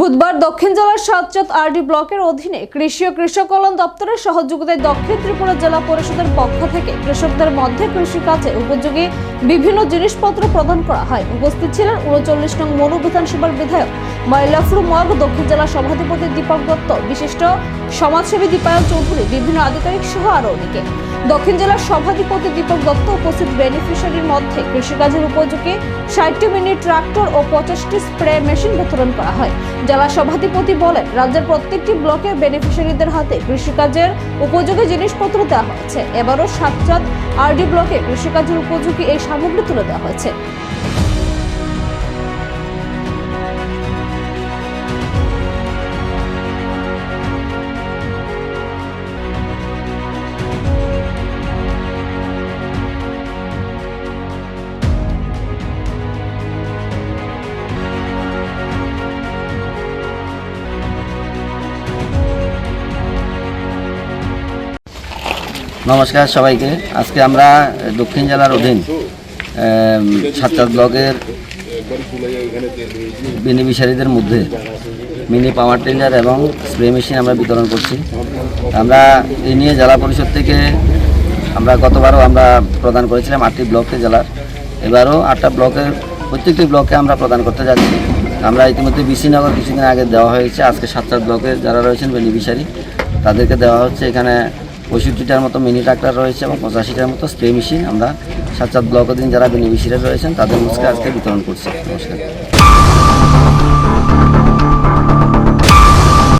বুধবার দক্ষিণ জেলার সাতচাঁদ আরডি ব্লকের অধীনে কৃষি ও কৃষক কল্যাণ দপ্তরের সহযোগিতায় দক্ষিণ ত্রিপুরা জেলা পরিষদের পক্ষ থেকে কৃষকদের মধ্যে কৃষিকাজে উপযোগী বিভিন্ন জিনিসপত্র প্রদান করা হয়। উপস্থিত ছিলেন উনচল্লিশ নং মনু বিধানসভার বিধায়ক ময়লাফরু মগ দক্ষিণ জেলা সভাধিপতি দীপক দত্ত, বিশিষ্ট সমাজসেবী দীপায়ন চৌধুরী, বিভিন্ন আধিকারিক সহ আরও অনেকে। দক্ষিণ জেলার সভাধিপতি দীপক দত্ত উপস্থিত বেনিফিশিয়ারির মধ্যে কৃষিকাজের উপযোগী ষাটটি মিনি ট্রাক্টর ও পঁচাশটি স্প্রে মেশিন বিতরণ করা হয়। জেলা সভাধিপতি বলেন, রাজ্যের প্রত্যেকটি ব্লকের বেনিফিশিয়ারিদের হাতে কৃষিকাজের উপযোগী জিনিসপত্র দেওয়া হয়েছে। এবারও সাতচাঁদ আরডি ব্লকে কৃষিকাজের উপযোগী এই সামগ্রী তুলে দেওয়া হয়েছে। নমস্কার সবাইকে। আজকে আমরা দক্ষিণ জেলার অধীন সাতচাঁদ ব্লকের বেনিফিশিয়ারিদের মধ্যে মিনি পাওয়ার টিলার এবং স্প্রে মেশিন আমরা বিতরণ করছি। আমরা এই নিয়ে জেলা পরিষদ থেকে আমরা গতবারও আমরা প্রদান করেছিলাম আটটি ব্লকে জেলার। এবারও আটটা ব্লকের, প্রত্যেকটি ব্লকে আমরা প্রদান করতে যাচ্ছি। আমরা ইতিমধ্যে বিশিনগর কিছুদিন আগে দেওয়া হয়েছে। আজকে সাতটা ব্লকে যারা রয়েছেন বেনিফিশিয়ারি তাদেরকে দেওয়া হচ্ছে। এখানে পঁয়ষট্টিটার মতো মিনি ট্রাক্টর রয়েছে এবং পঁচাশিটার মতো স্প্রে মেশিন। আমরা সাত সাত ব্লক দিন যারা বেনিফিশিয়ারি রয়েছেন, তাদের মধ্যে আজকে বিতরণ করছি। নমস্কার।